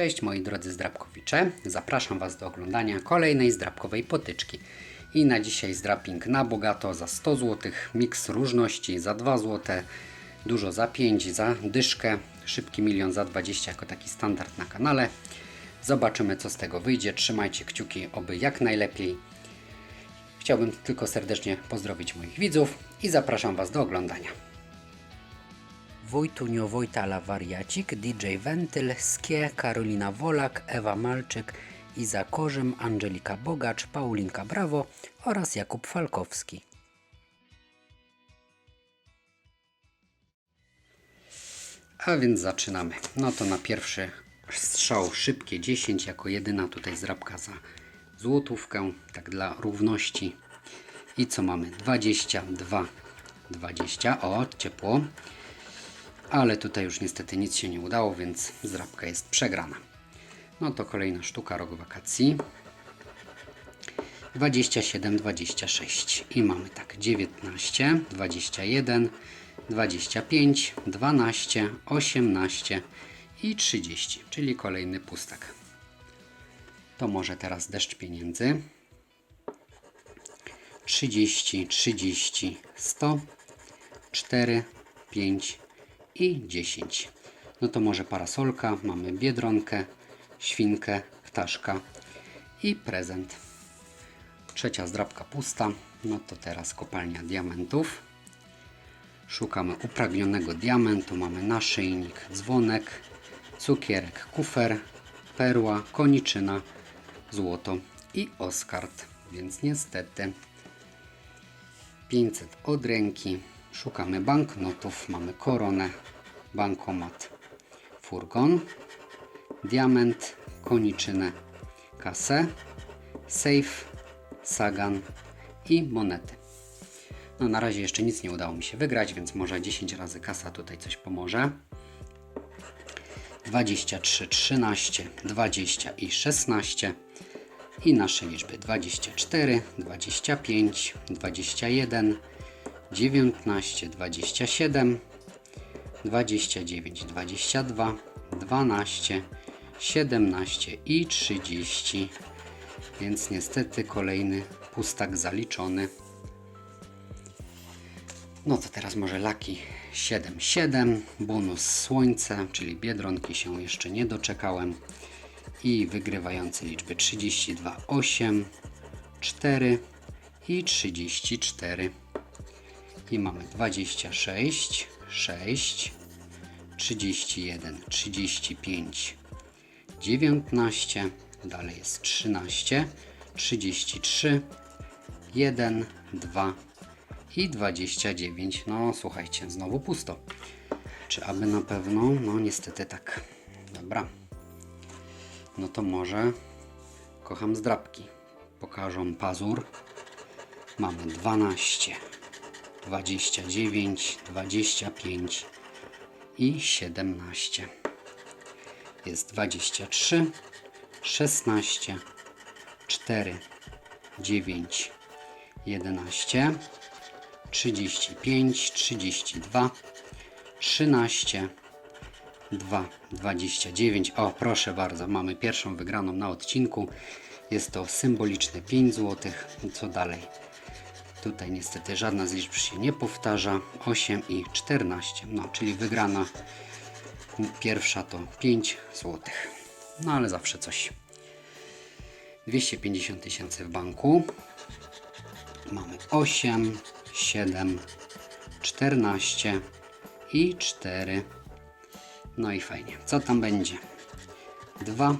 Cześć moi drodzy zdrabkowicze, zapraszam Was do oglądania kolejnej zdrabkowej potyczki. I na dzisiaj zdraping na bogato za 100 zł, miks różności za 2 zł, dużo za 5, za dyszkę, szybki milion za 20 jako taki standard na kanale. Zobaczymy co z tego wyjdzie, trzymajcie kciuki, oby jak najlepiej. Chciałbym tylko serdecznie pozdrowić moich widzów i zapraszam Was do oglądania. Wojtunio Wojtala Wariacik, DJ Wentyl, Skie, Karolina Wolak, Ewa Malczyk, Iza Korzym, Angelika Bogacz, Paulinka Brawo oraz Jakub Falkowski. A więc zaczynamy. No to na pierwszy strzał szybkie 10 jako jedyna tutaj zrabka za złotówkę, tak dla równości. I co mamy? 22, 20. O, ciepło ale tutaj już niestety nic się nie udało, więc zdrabka jest przegrana. No to kolejna sztuka rok wakacji. 27, 26 i mamy tak 19, 21, 25, 12, 18 i 30, czyli kolejny pustak. To może teraz deszcz pieniędzy. 30, 30, 100, 4, 5, i 10. No to może parasolka, mamy biedronkę, świnkę, ptaszka i prezent. Trzecia zdrabka pusta, no to teraz kopalnia diamentów. Szukamy upragnionego diamentu, mamy naszyjnik, dzwonek, cukierek, kufer, perła, koniczyna, złoto i oskart, więc niestety 500 od ręki, Szukamy banknotów. Mamy koronę, bankomat, furgon, diament, koniczynę, kasę, safe, sagan i monety. No na razie jeszcze nic nie udało mi się wygrać, więc może 10 razy kasa tutaj coś pomoże. 23, 13, 20 i 16 i nasze liczby 24, 25, 21, 19, 27, 29, 22, 12, 17 i 30. Więc niestety kolejny pustak zaliczony. No to teraz może laki 7, 7, bonus słońce, czyli biedronki się jeszcze nie doczekałem. I wygrywający liczby 32, 8, 4 i 34 i mamy 26, 6, 31, 35, 19, dalej jest 13, 33, 1, 2 i 29. No słuchajcie, znowu pusto. Czy aby na pewno? No niestety tak. Dobra. No to może kocham zdrabki. Pokażą pazur. Mamy 12. 29, 25 i 17. Jest 23, 16, 4, 9, 11, 35, 32, 13, 2, 29. O, proszę bardzo, mamy pierwszą wygraną na odcinku. Jest to symboliczne 5 zł. Co dalej? Tutaj niestety żadna z liczb się nie powtarza. 8 i 14. No, czyli wygrana pierwsza to 5 zł. No ale zawsze coś. 250 tysięcy w banku. Mamy 8, 7, 14 i 4. No i fajnie. Co tam będzie? 2,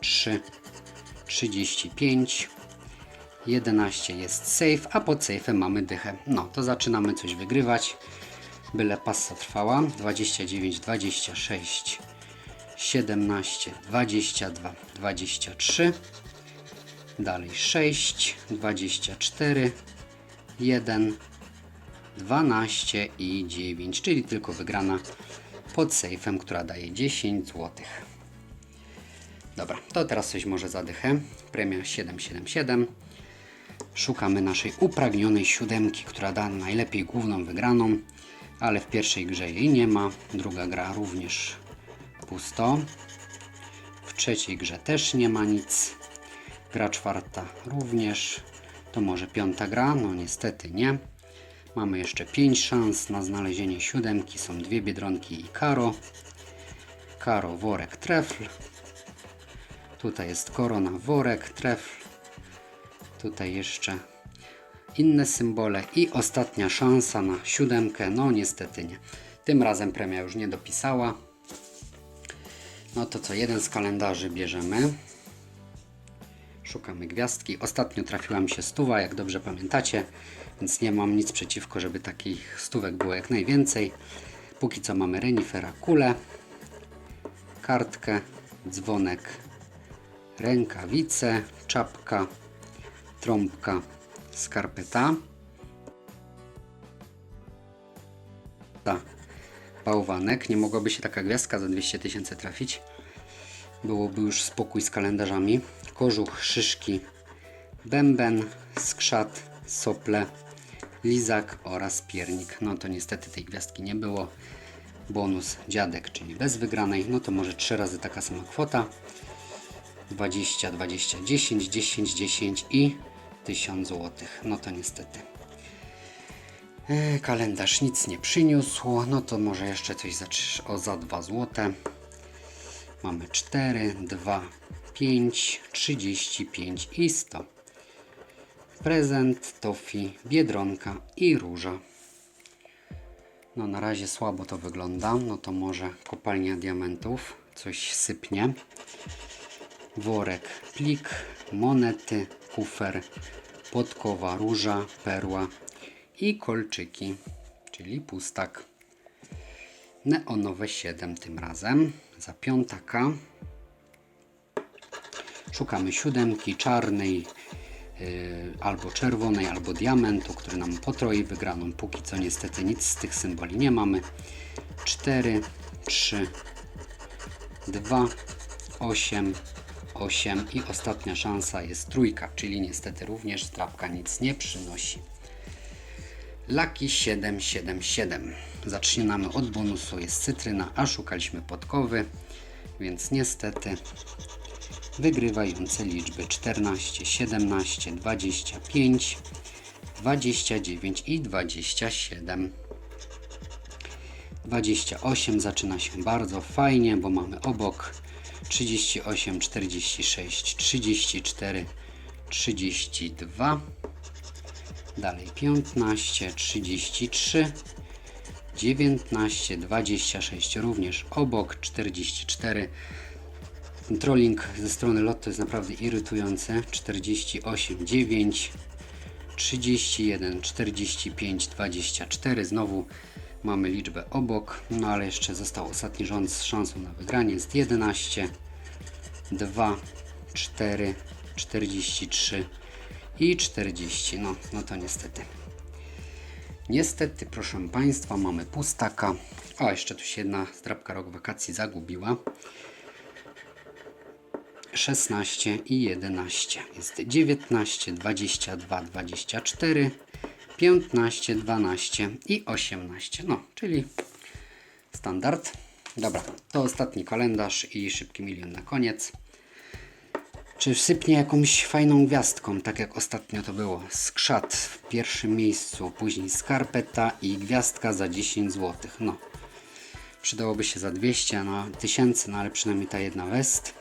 3, 35, 11 jest safe, a pod safe'em mamy dychę. No, to zaczynamy coś wygrywać. Byle passa trwała. 29, 26, 17, 22, 23. Dalej 6, 24, 1, 12 i 9, czyli tylko wygrana pod safe'em, która daje 10 zł. Dobra, to teraz coś może zadychę. Premia 777. Szukamy naszej upragnionej siódemki, która da najlepiej główną wygraną, ale w pierwszej grze jej nie ma. Druga gra również pusto. trzeciej grze też nie ma nic. Gra czwarta również. To może piąta gra? No niestety nie. Mamy jeszcze 5 szans na znalezienie siódemki. Są dwie biedronki i karo. Karo, worek, trefl. Tutaj jest korona, worek, trefl. Tutaj jeszcze inne symbole i ostatnia szansa na siódemkę. No niestety nie. Tym razem premia już nie dopisała. No to co, jeden z kalendarzy bierzemy. Szukamy gwiazdki. Ostatnio trafiła mi się stuwa, jak dobrze pamiętacie, więc nie mam nic przeciwko, żeby takich stówek było jak najwięcej. Póki co mamy renifera kulę, kartkę, dzwonek, rękawice, czapka, trąbka, skarpeta. Ta, bałwanek. Nie mogłaby się taka gwiazdka za 200 tysięcy trafić. Byłoby już spokój z kalendarzami. Kożuch, szyszki, bęben, skrzat, sople, lizak oraz piernik. No to niestety tej gwiazdki nie było. Bonus dziadek, czyli bez wygranej. No to może trzy razy taka sama kwota. 20, 20, 10, 10, 10 i 1000 zł. No to niestety. E, Kalendarz nic nie przyniósł. No to może jeszcze coś za, o, za 2 zł. Mamy 4, 2, 5, 35 i 100. Prezent, tofi, biedronka i róża. No na razie słabo to wygląda. No to może kopalnia diamentów. Coś sypnie. Worek, plik, monety, kufer, podkowa, róża, perła i kolczyki, czyli pustak. Neonowe 7 tym razem za piątaka. Szukamy siódemki czarnej, yy, albo czerwonej, albo diamentu, który nam potroi wygraną. Póki co niestety nic z tych symboli nie mamy. 4, 3, 2, 8, 8 i ostatnia szansa jest trójka, czyli niestety również strapka nic nie przynosi. Lucky 777. Zaczynamy od bonusu, jest cytryna, a szukaliśmy podkowy, więc niestety wygrywające liczby 14, 17, 25, 29 i 27. 28 zaczyna się bardzo fajnie, bo mamy obok 38, 46, 34, 32. Dalej 15, 33, 19, 26 również obok 44. Ten trolling ze strony Lotto jest naprawdę irytujący. 48, 9, 31, 45, 24. Znowu mamy liczbę obok, no ale jeszcze został ostatni rząd z szansą na wygranie. Jest 11, 2, 4, 43 i 40. No, no to niestety. Niestety, proszę Państwa, mamy pustaka. O, jeszcze tu się jedna zdrabka rok wakacji zagubiła. 16 i 11. Jest 19, 22, 24, 15, 12 i 18. No, czyli standard. Dobra, to ostatni kalendarz i szybki milion na koniec. Czy sypnie jakąś fajną gwiazdką, tak jak ostatnio to było? Skrzat w pierwszym miejscu, później skarpeta i gwiazdka za 10 zł. No, przydałoby się za 200 na 1000, no ale przynajmniej ta jedna west.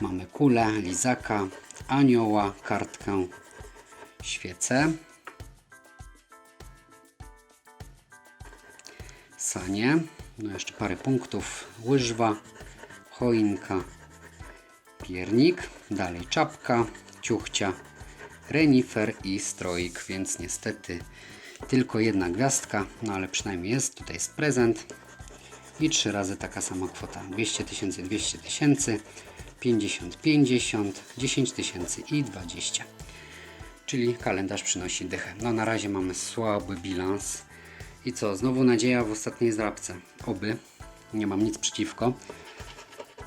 Mamy kulę, lizaka, anioła, kartkę, świecę. No jeszcze parę punktów, łyżwa, choinka, piernik, dalej czapka, ciuchcia, renifer i stroik, więc niestety tylko jedna gwiazdka, no ale przynajmniej jest, tutaj jest prezent i trzy razy taka sama kwota, 200 tysięcy, 200 tysięcy, 50, 50, 10 tysięcy i 20. Czyli kalendarz przynosi dychę. No na razie mamy słaby bilans. I co, znowu nadzieja w ostatniej zdrabce. Oby. Nie mam nic przeciwko.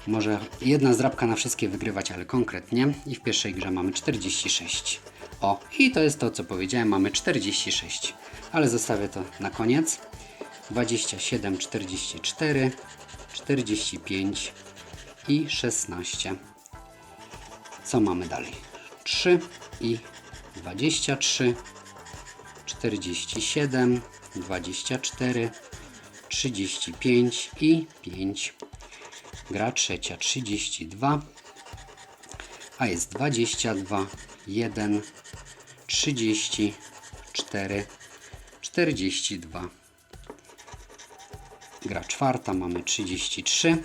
Może jedna zdrabka na wszystkie wygrywać, ale konkretnie. I w pierwszej grze mamy 46. O, i to jest to, co powiedziałem. Mamy 46. Ale zostawię to na koniec. 27, 44, 45 i 16. Co mamy dalej? 3 i 23, 47, 24, 35 i 5. Gra trzecia 32, a jest 22, 1, 30, 4, 42. Gra czwarta mamy 33,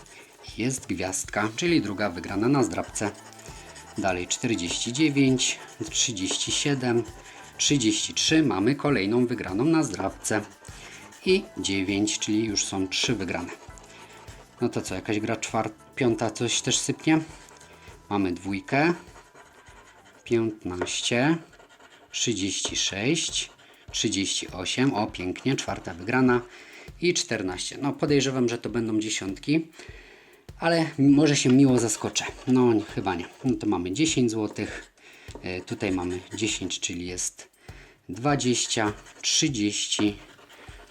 jest gwiazdka, czyli druga wygrana na zdrabce. Dalej 49, 37, 33 mamy kolejną wygraną na zdrabce. I 9, czyli już są trzy wygrane. No to co, jakaś gra czwarta, piąta coś też sypnie? Mamy dwójkę, 15, 36, 38, o pięknie, czwarta wygrana i 14. No podejrzewam, że to będą dziesiątki, ale może się miło zaskoczę. No chyba nie. No to mamy 10 zł, e, tutaj mamy 10, czyli jest 20, 30,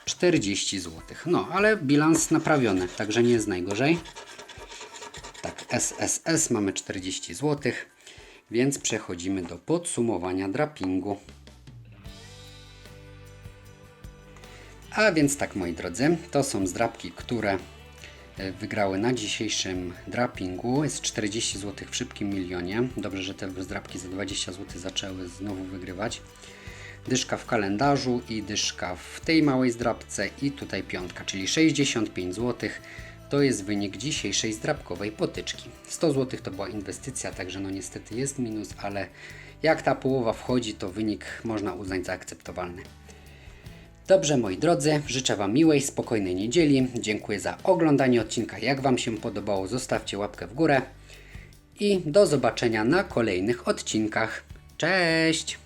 40 zł. No ale bilans naprawiony, także nie jest najgorzej. Tak, SSS mamy 40 zł, więc przechodzimy do podsumowania drapingu. A więc tak moi drodzy, to są zdrapki, które e, wygrały na dzisiejszym drapingu. Jest 40 zł w szybkim milionie. Dobrze, że te zdrapki za 20 zł zaczęły znowu wygrywać. Dyszka w kalendarzu i dyszka w tej małej zdrapce i tutaj piątka, czyli 65 zł. To jest wynik dzisiejszej zdrapkowej potyczki. 100 zł to była inwestycja, także no niestety jest minus, ale jak ta połowa wchodzi, to wynik można uznać za akceptowalny. Dobrze moi drodzy, życzę Wam miłej, spokojnej niedzieli. Dziękuję za oglądanie odcinka. Jak Wam się podobało, zostawcie łapkę w górę i do zobaczenia na kolejnych odcinkach. Cześć!